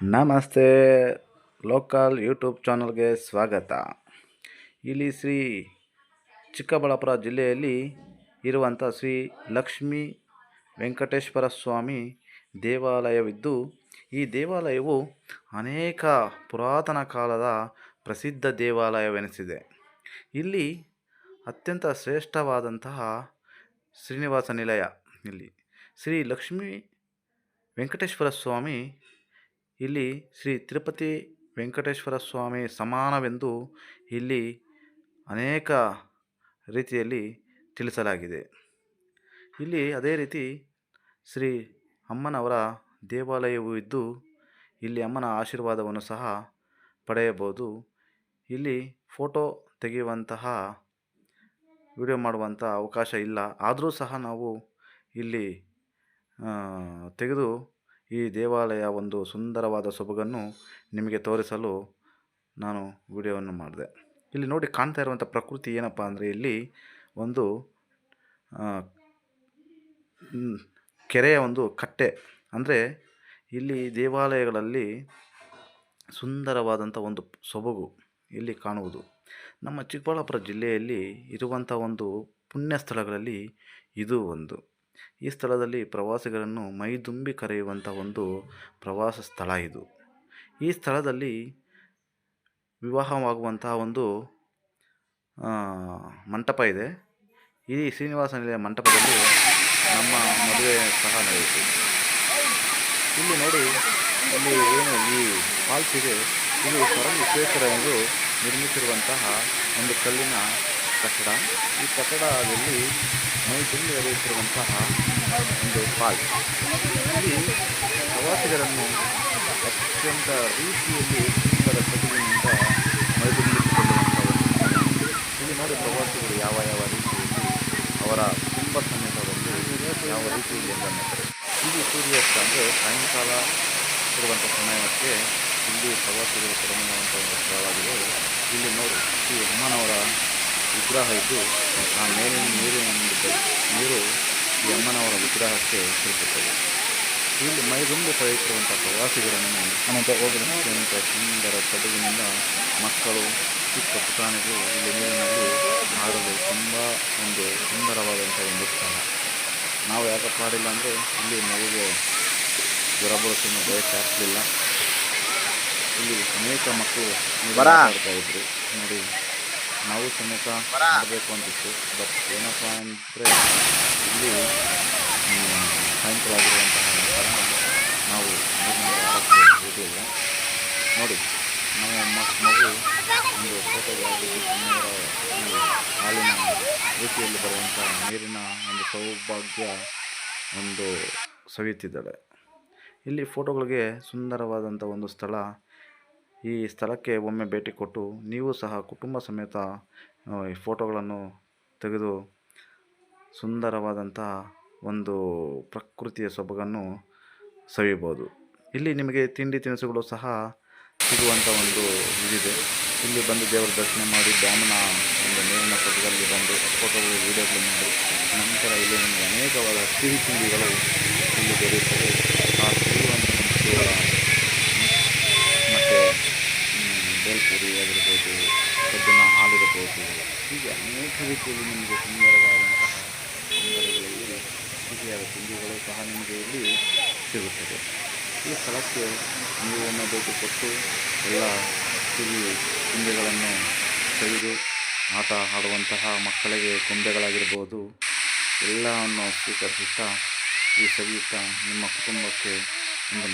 ನಮಸ್ತೆ. Local YouTube ಚಾನಲ್ಗೆ ಸ್ವಾಗತ. ಇಲ್ಲಿ ಶ್ರೀ ಚಿಕ್ಕಬಳ್ಳಾಪುರ ಜಿಲ್ಲೆಯಲ್ಲಿ ಇರುವಂಥ ಶ್ರೀ ಲಕ್ಷ್ಮೀ ವೆಂಕಟೇಶ್ವರ ಸ್ವಾಮಿ ದೇವಾಲಯವಿದ್ದು, ಈ ದೇವಾಲಯವು ಅನೇಕ ಪುರಾತನ ಕಾಲದ ಪ್ರಸಿದ್ಧ ದೇವಾಲಯವೆನಿಸಿದೆ. ಇಲ್ಲಿ ಅತ್ಯಂತ ಶ್ರೇಷ್ಠವಾದಂತಹ ಶ್ರೀನಿವಾಸ ನಿಲಯ, ಇಲ್ಲಿ ಶ್ರೀ ಲಕ್ಷ್ಮೀ ವೆಂಕಟೇಶ್ವರ ಸ್ವಾಮಿ ಇಲ್ಲಿ ಶ್ರೀ ತಿರುಪತಿ ವೆಂಕಟೇಶ್ವರ ಸ್ವಾಮಿ ಸಮಾನವೆಂದು ಇಲ್ಲಿ ಅನೇಕ ರೀತಿಯಲ್ಲಿ ತಿಳಿಸಲಾಗಿದೆ. ಇಲ್ಲಿ ಅದೇ ರೀತಿ ಶ್ರೀ ಅಮ್ಮನವರ ದೇವಾಲಯವೂ ಇದ್ದು, ಇಲ್ಲಿ ಅಮ್ಮನ ಆಶೀರ್ವಾದವನ್ನು ಸಹ ಪಡೆಯಬಹುದು. ಇಲ್ಲಿ ಫೋಟೋ ತೆಗೆಯುವಂತಹ, ವಿಡಿಯೋ ಮಾಡುವಂಥ ಅವಕಾಶ ಇಲ್ಲ. ಆದರೂ ಸಹ ನಾವು ಇಲ್ಲಿ ತೆಗೆದು ಈ ದೇವಾಲಯ ಒಂದು ಸುಂದರವಾದ ಸೊಬಗನ್ನು ನಿಮಗೆ ತೋರಿಸಲು ನಾನು ವಿಡಿಯೋವನ್ನು ಮಾಡಿದೆ. ಇಲ್ಲಿ ನೋಡಿ ಕಾಣ್ತಾ ಇರುವಂಥ ಪ್ರಕೃತಿ ಏನಪ್ಪ ಅಂದರೆ ಇಲ್ಲಿ ಒಂದು ಕೆರೆಯ ಒಂದು ಕಟ್ಟೆ. ಅಂದರೆ ಇಲ್ಲಿ ದೇವಾಲಯಗಳಲ್ಲಿ ಸುಂದರವಾದಂಥ ಒಂದು ಸೊಬಗು ಇಲ್ಲಿ ಕಾಣುವುದು. ನಮ್ಮ ಚಿಕ್ಕಬಳ್ಳಾಪುರ ಜಿಲ್ಲೆಯಲ್ಲಿ ಇರುವಂಥ ಒಂದು ಪುಣ್ಯ ಸ್ಥಳಗಳಲ್ಲಿ ಇದು ಒಂದು. ಈ ಸ್ಥಳದಲ್ಲಿ ಪ್ರವಾಸಿಗರನ್ನು ಮೈದುಂಬಿ ಕರೆಯುವಂಥ ಒಂದು ಪ್ರವಾಸ ಸ್ಥಳ ಇದು. ಈ ಸ್ಥಳದಲ್ಲಿ ವಿವಾಹವಾಗುವಂತಹ ಒಂದು ಮಂಟಪ ಇದೆ. ಈ ಶ್ರೀನಿವಾಸ ನಿಲಯ ಮಂಟಪದಲ್ಲಿ ನಮ್ಮ ಮದುವೆ ಸಹ ನಡೆಯಿತು. ಇಲ್ಲಿ ನೋಡಿ, ಇಲ್ಲಿ ಏನು ಈ ಫಾಲ್ಸ್ ಇದೆ ಇದು ಸ್ವರಂ ವಿಶ್ವೇಶ್ವರ ಎಂದು ನಿರ್ಮಿಸಿರುವಂತಹ ಒಂದು ಕಲ್ಲಿನ ಕಟ್ಟಡ. ಈ ಕಟ್ಟಡದಲ್ಲಿ ಮೈ ತುಂಬಿ ಹರಿಯುತ್ತಿರುವಂತಹ ಒಂದು ಪಾಲ್ ಇಲ್ಲಿ ಪ್ರವಾಸಿಗರನ್ನು ಅತ್ಯಂತ ರೀತಿಯಲ್ಲಿ ಸುಂದರ ಪ್ರತಿಭೆಯಿಂದ ಮೈದುಂಬಿಸಿಕೊಳ್ಳುವಂಥ ಇಲ್ಲಿ ನೋಡಿ ಪ್ರವಾಸಿಗರು ಯಾವ ಯಾವ ರೀತಿಯಲ್ಲಿ ಅವರ ಕುಟುಂಬ ಸಮೇತದಲ್ಲಿ ಯಾವ ರೀತಿಯಲ್ಲಿ ಎಂದರೆ ಇಲ್ಲಿ ಸೂರ್ಯಾಸ್ತ ಅಂದರೆ ಸಾಯಂಕಾಲ ಇರುವಂಥ ಸಮಯಕ್ಕೆ ಇಲ್ಲಿ ಪ್ರವಾಸಿಗರು ಕಡಿಮೆಯುವಂಥ ಒಂದು ಸ್ಥಳವಾಗಿದೆ. ಇಲ್ಲಿ ನೋಡಿ ಶ್ರೀ ಅಮ್ಮನವರ ವಿಗ್ರಹ ಇದ್ದು ಆ ಮೇಲಿನ ನೀರಿನ ನೀರು ಈ ಅಮ್ಮನವರ ವಿಗ್ರಹಕ್ಕೆ ಸಿಗುತ್ತದೆ ಇಲ್ಲಿ ಮೈದುಂಬಿ ಪಡೆಯುತ್ತಿರುವಂಥ ಪ್ರವಾಸಿಗರನ್ನು ಅತ್ಯಂತ ಸುಂದರ ಸೊಬಗಿನಿಂದ ಮಕ್ಕಳು ಚಿಕ್ಕ ಪುಟಾಣಿಗಳು ಇಲ್ಲಿ ನೀರಿನಲ್ಲಿ ಆಡಲು ತುಂಬ ಒಂದು ಸುಂದರವಾದಂಥ ಒಂದು ಸ್ಥಳ. ನಾವು ಯಾಕಪ್ಪ ಆಡಿಲ್ಲ ಅಂದರೆ ಇಲ್ಲಿ ಮಗುಗೆ ಜ್ವರ ಬರುತ್ತನ್ನೋ ಬಯಕೆ ಆಗ್ತಿಲ್ಲ ಇಲ್ಲಿ ಅನೇಕ ಮಕ್ಕಳು ಆಡ್ತಾ ಇದ್ರು. ನೋಡಿ. ನಾವು ಸಮೇತ ಬರಬೇಕು ಅಂತಿತ್ತು. ಬಟ್ ಏನಪ್ಪ ಅಂದರೆ ಇಲ್ಲಿ ಹ್ಮ್, ಸಾಯಂಕಾಲ ಆಗಿರುವಂತಹ ಕಾರಣ ನಾವು ನೀರಿನಲ್ಲಿ ಆಡೋಕ್ಕೆ ಹೋಗಲಿಲ್ಲ ನೋಡಿ ನಾವು ಮ- ಮಗು ಒಂದು ಈ ಹಾಲಿನ ರೀತಿಯಲ್ಲಿ ಬರುವಂಥ ನೀರಿನ ಒಂದು ಸೌಭಾಗ್ಯ ಒಂದು ಸವಿಯುತ್ತಿದ್ದಾಳೆ. ಇಲ್ಲಿ ಫೋಟೋಗಳಿಗೆ ಸುಂದರವಾದಂಥ ಒಂದು ಸ್ಥಳ ಈ ಸ್ಥಳಕ್ಕೆ ಒಮ್ಮೆ ಭೇಟಿ ಕೊಟ್ಟು ನೀವು ಸಹ ಕುಟುಂಬ ಸಮೇತ ಈ ಫೋಟೋಗಳನ್ನು ತೆಗೆದು ಸುಂದರವಾದಂತಹ ಒಂದು ಪ್ರಕೃತಿಯ ಸೊಬಗನ್ನು ಸವಿಬೋದು ಇಲ್ಲಿ ನಿಮಗೆ ತಿಂಡಿ ತಿನಿಸುಗಳು ಸಹ ಸಿಗುವಂಥ ಒಂದು ಇದಿದೆ. ಇಲ್ಲಿ ಬಂದು ದೇವರ ದರ್ಶನ ಮಾಡಿ ಡ್ಯಾಮ್ನ ಒಂದು ನೀರಿನ ಪಕ್ಕದಲ್ಲಿ ಬಂದು ಫೋಟೋಗಳು, ವೀಡಿಯೋಗಳು ಮಾಡಿ, ನಂತರ ಇಲ್ಲಿ ನಿಮಗೆ ಅನೇಕವಾದ ಸಿಹಿ ತಿಂಡಿಗಳು ಇಲ್ಲಿ ದೊರೆಯುತ್ತವೆ. ರೀತಿಯಲ್ಲಿ ನಿಮಗೆ ಸುಂದರವಾದಂತಹ ಸುಂದರಗಳಲ್ಲಿ ಸಿಹಿಯಾದ ತಿಂಡಿಗಳು ಸಹ ನಿಮಗೆ ಇಲ್ಲಿ ಸಿಗುತ್ತದೆ. ಈ ಸ್ಥಳಕ್ಕೆ ನೀವು ಒಮ್ಮೆ ಭೇಟಿ ಕೊಟ್ಟು ಎಲ್ಲ ಸಿಹಿ ತಿಂಡಿಗಳನ್ನು ತೆಗೆದು ಆಟ ಆಡುವಂತಹ ಮಕ್ಕಳಿಗೆ ಕುಂಬೆಗಳಾಗಿರ್ಬೋದು, ಎಲ್ಲವನ್ನು ಸ್ವೀಕರಿಸುತ್ತಾ ಈ ಸವಿಯುತ್ತಾ ನಿಮ್ಮ ಕುಟುಂಬಕ್ಕೆ ಒಂದು